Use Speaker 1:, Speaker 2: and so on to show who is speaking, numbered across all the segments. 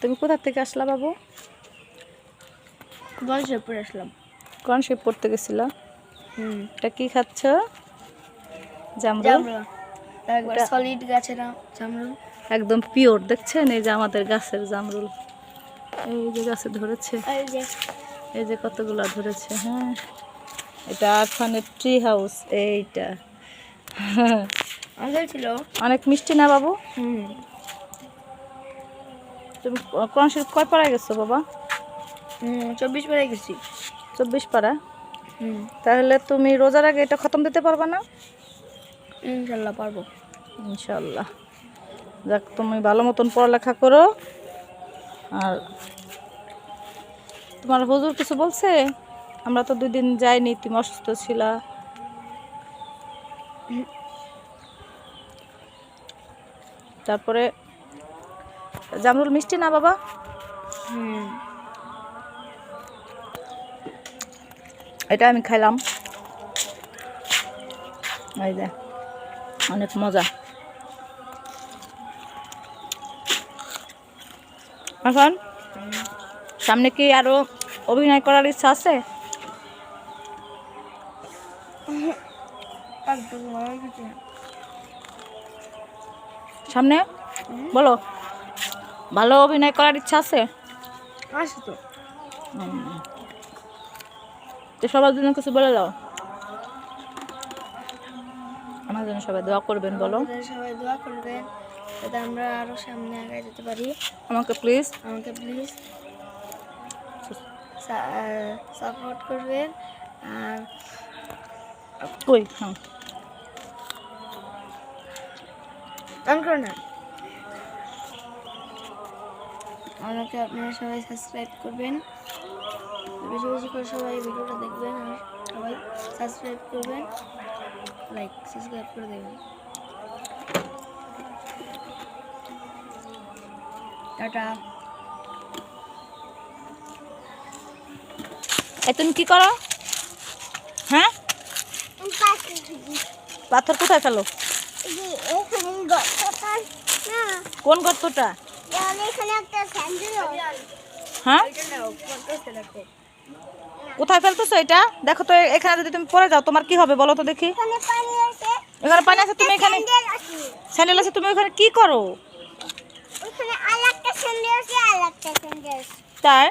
Speaker 1: তুমি কোথা থেকে আসলা বাবু?
Speaker 2: পড়ে আসলাম।
Speaker 1: কোন শিব পড়তে গেছিল?
Speaker 2: হুম।
Speaker 1: এটা কি খাচ্ছ? জামরুল?
Speaker 2: একবার সলিড গাছের জামরুল।
Speaker 1: একদম পিওর দেখছেন? এই যে আমাদের গাছের জামরুল। এই যে গাছে ধরেছে।
Speaker 2: এই যে।
Speaker 1: কতগুলা ধরেছে হ্যাঁ? এটা আরফানের ট্রি হাউস এইটা। অনেক মিষ্টি না বাবু?
Speaker 2: হুম।
Speaker 1: তুমি কোরআন শরীফ কয় পাড়ায় গেছো বাবা?
Speaker 2: চব্বিশ পরে গেছি।
Speaker 1: চব্বিশ পাড়া? তাহলে তুমি রোজার আগে এটা খতম দিতে পারবে না?
Speaker 2: ইনশাল্লাহ পারব।
Speaker 1: ইনশাল্লাহ। যাক তুমি ভালো মতন পড়ালেখা করো। আর তোমার হুজুর কিছু বলছে? আমরা তো দুই দিন যাইনি তুমি অসুস্থ ছিলা। তারপরে জামরুল মিষ্টি না বাবা? এটা আমি খাইলাম। এই যে অনেক মজা। এখন সামনে কি আরও অভিনয় করার ইচ্ছা আছে। সামনে? বলো। ভালো অভিনয় করার ইচ্ছা আছে?
Speaker 2: আছে তো।
Speaker 1: তো সবার জন্য কিছু বলে দাও। আমার জন্য সবাই দোয়া করবেন বলো।
Speaker 2: সবাই দোয়া করবেন যাতে আমরা আরও সামনে আগায় যেতে পারি।
Speaker 1: আমাকে প্লিজ
Speaker 2: আমাকে প্লিজ সাপোর্ট করবেন আর
Speaker 1: কই? হ্যাঁ।
Speaker 2: না। আমাকে আপনারা সবাই সাবস্ক্রাইব করবেন। বেশি বেশি করে সবাই ভিডিওটা দেখবেন আর সবাই সাবস্ক্রাইব করবেন। লাইক সাবস্ক্রাইব করে দেবেন। টাটা।
Speaker 1: এই তুমি কি করো? হ্যাঁ? পাথর কোথায় ফেলো? কোন গর্তটা? হ্যাঁ? কোথায় ফেলতেছো এটা? দেখো তো এখানে যদি তুমি পরে যাও তোমার কি হবে বলো তো দেখি। এখানে পানি আছে। তুমি এখানে স্যান্ডেল আছে। তুমি ওখানে কি করো? তাই?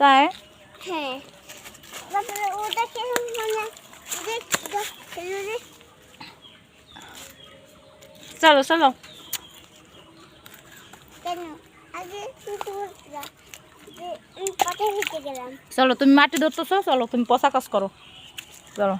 Speaker 1: তাই।
Speaker 3: হ্যাঁ। ওটা কেমন মানে দেখ দেখ দেখ
Speaker 1: চলো চলো চলো তুমি মাটি ধরতেছো চলো তুমি পোশাক কাজ করো চলো